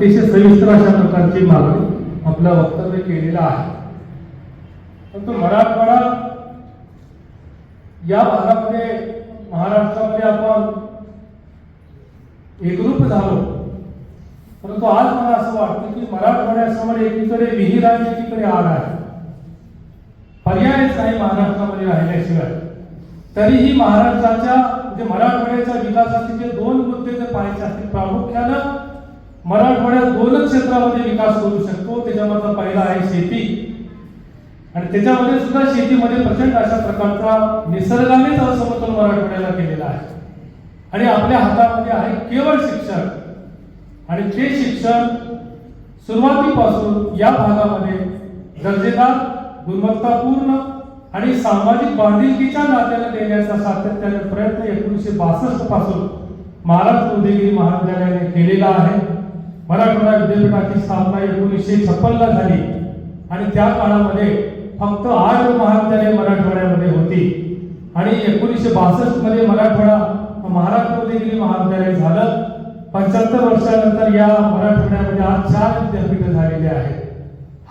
अतिशय सविस्तर अशा प्रकारची मागणी आपलं वक्तव्य केलेलं आहे. परंतु मराठवाडा या भागामध्ये महाराष्ट्रामध्ये आपण एकरूप झालो. परंतु आज मला असं वाटतं की मराठवाड्यासमोर एकीकडे विहीर आहे एकीकडे आग आहे. पर्यायच नाही महाराष्ट्रामध्ये राहिल्याशिवाय. तरीही महाराष्ट्राच्या म्हणजे मराठवाड्याच्या विकासाचे जे दोन मुद्दे जर पाहायचे असतील प्रामुख्यानं मराठवाड्यात दोनच क्षेत्रामध्ये विकास करू शकतो त्याच्यामधला पहिला आहे शेती. आणि त्याच्यामध्ये सुद्धा शेतीमध्ये प्रचंड अशा प्रकारचा निसर्गानेच असमतोल मराठवाड्याला केलेला आहे. आणि आपल्या हातामध्ये आहे केवळ शिक्षण. आणि ते शिक्षण सुरुवातीपासून या भागामध्ये दर्जेदार गुणवत्तापूर्ण आणि सामाजिक बांधिलकीच्या नात्याने देण्याचा सातत्याने प्रयत्न एकोणीसशे बासष्टपासून महाराष्ट्र उदयगिरी महाविद्यालयाने केलेला आहे. मराठवाडा विद्यापीठाची स्थापना एकोणीसशे छप्पनला झाली. आणि त्या काळामध्ये फक्त आठ महाविद्यालय मराठवाड्यामध्ये होती. आणि एकोणीसशे बासष्टमध्ये मराठवाडा महाराष्ट्र उदयगिरी महाविद्यालय झालं. पंच्याहत्तर वर्षानंतर या मराठवाड्यामध्ये आज चार विद्यापीठ झालेले आहेत.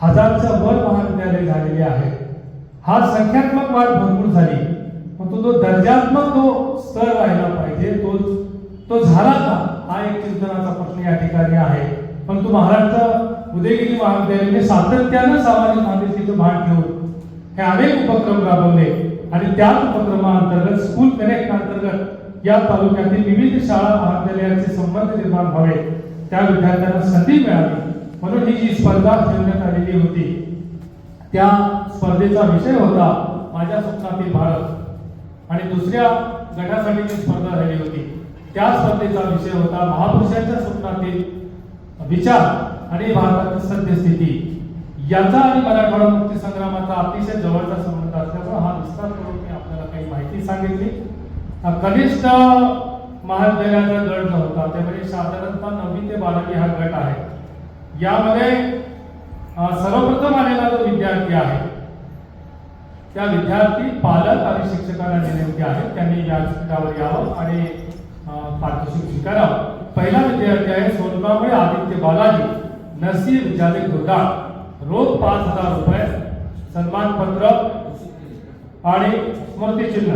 हजारच्या वर महाविद्यालय झालेले आहेत. हा संख्यात्मक वाढ भरपूर झाली. पण तो दर्जात्मक तो स्तर राहिला पाहिजे तो तो झाला का? हा एक चिंतनाचा प्रश्न या ठिकाणी आहे. परंतु महाराष्ट्र उदयगिरी महाविद्यालयाने सातत्यानं सामाजिक बांधिलकीचं भान ठेवून हे अनेक उपक्रम राबवले आणि त्याच उपक्रमाअंतर्गत स्कूल कनेक्ट अंतर्गत या तालुक्यातील विविध शाळा महाविद्यालयांचे संबंध निर्माण व्हावे. त्या विद्यार्थ्यांना संधी मिळावी. म्हणून ही जी स्पर्धा ठेवण्यात आलेली होती त्या स्पर्धेचा विषय होता माझ्या स्वप्नातील भारत. आणि दुसऱ्या गटासाठी जी स्पर्धा झाली होती त्या स्पर्धेचा विषय होता. महापुरुषांच्या स्वप्नातील विचार आणि भारताची सद्यस्थिती. याचा आणि मराठवाडा मुक्ती संग्रामाचा अतिशय जवळचा संबंध असल्यामुळे हा विस्तार करून मी आपल्याला काही माहिती सांगितली. कनिष्ठ महाविद्यालयाचा गट जो होता त्यामध्ये साधारणतः नववी ते बारावी हा गट आहे. यामध्ये सर्वप्रथम आलेला जो विद्यार्थी आहे त्या विद्यार्थी पालक आणि शिक्षकांना नेमके आहेत त्यांनी व्यासपीठावर यावं आणि पारितोषिक स्वीकारावं पहिला विद्यार्थी आहे सोनकांबळे आदित्य बालाजी नरसिंह विद्यालय गुरडा रोज पाच हजार रुपये सन्मानपत्र आणि स्मृतिचिन्ह.